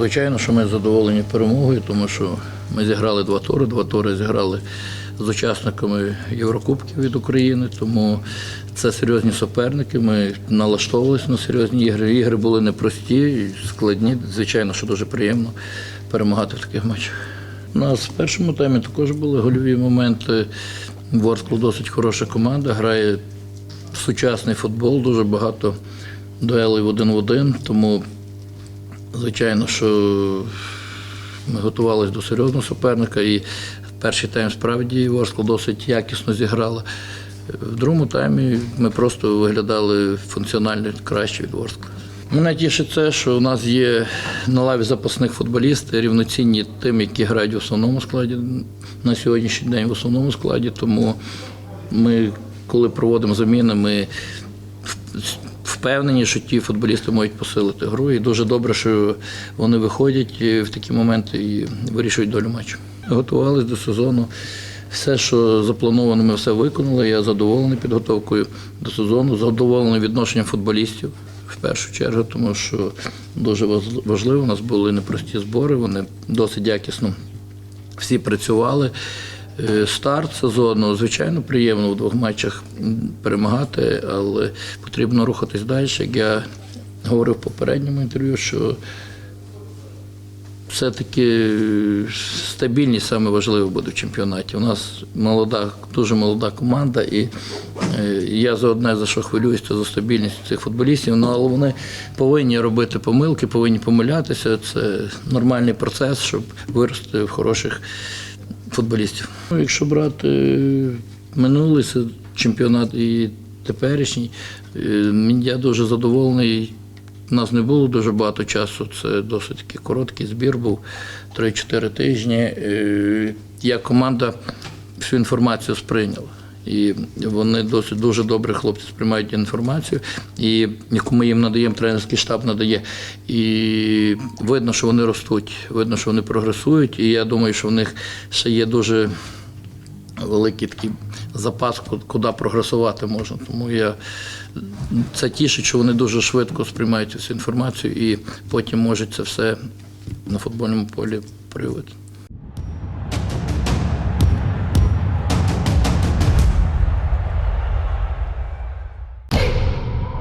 Звичайно, що ми задоволені перемогою, тому що ми зіграли два тури, два тури зіграли з учасниками Єврокубків від України, тому це серйозні суперники. Ми налаштовувалися на серйозні ігри. Ігри були непрості, складні. Звичайно, що дуже приємно перемагати в таких матчах. У нас в першому таймі також були гольові моменти. Ворскл досить хороша команда, грає сучасний футбол, дуже багато дуелей в один в один, тому Звичайно, що ми готувалися до серйозного суперника, і перший тайм справді Ворскла досить якісно зіграла. В другому таймі ми просто виглядали функціонально краще від Ворскла. Мене тішить це, що у нас є на лаві запасних футболісти, рівноцінні тим, які грають в основному складі на сьогоднішній день в основному складі. Тому ми, коли проводимо заміни, ми впевнені, що ті футболісти можуть посилити гру. І дуже добре, що вони виходять е, в такі моменти і вирішують долю матчу. Готувалися до сезону. Все, що заплановано, ми все виконали. Я задоволений підготовкою до сезону, задоволений відношенням футболістів в першу чергу, тому що дуже важливо. У нас були непрості збори, вони досить якісно всі працювали. Е, Старт сезону, звичайно, приємно в двох матчах перемагати, але потрібно рухатись далі. Як я говорив в попередньому інтерв'ю, що все-таки е, стабільність саме важливе буде в чемпіонаті. У нас молода, дуже молода команда, і е, я за одне за що хвилююсь, це за стабільність цих футболістів. Ну, але вони повинні робити помилки, повинні помилятися. Це нормальний процес, щоб вирости в хороших футболістів. Ну, якщо брати е, минулий чемпіонат і теперішній, е, я дуже задоволений. У нас не було дуже багато часу, це досить таки короткий збір був 3-4 тижні. Е, Я команда всю інформацію сприйняла. І вони досить дуже добре хлопці сприймають інформацію, і яку ми їм надаємо, тренерський штаб надає. І видно, що вони ростуть, видно, що вони прогресують. І я думаю, що в них ще є дуже великий такий запас, ку- куди прогресувати можна. Тому я це тішить, що вони дуже швидко сприймають цю інформацію і потім можуть це все на футбольному полі проявити.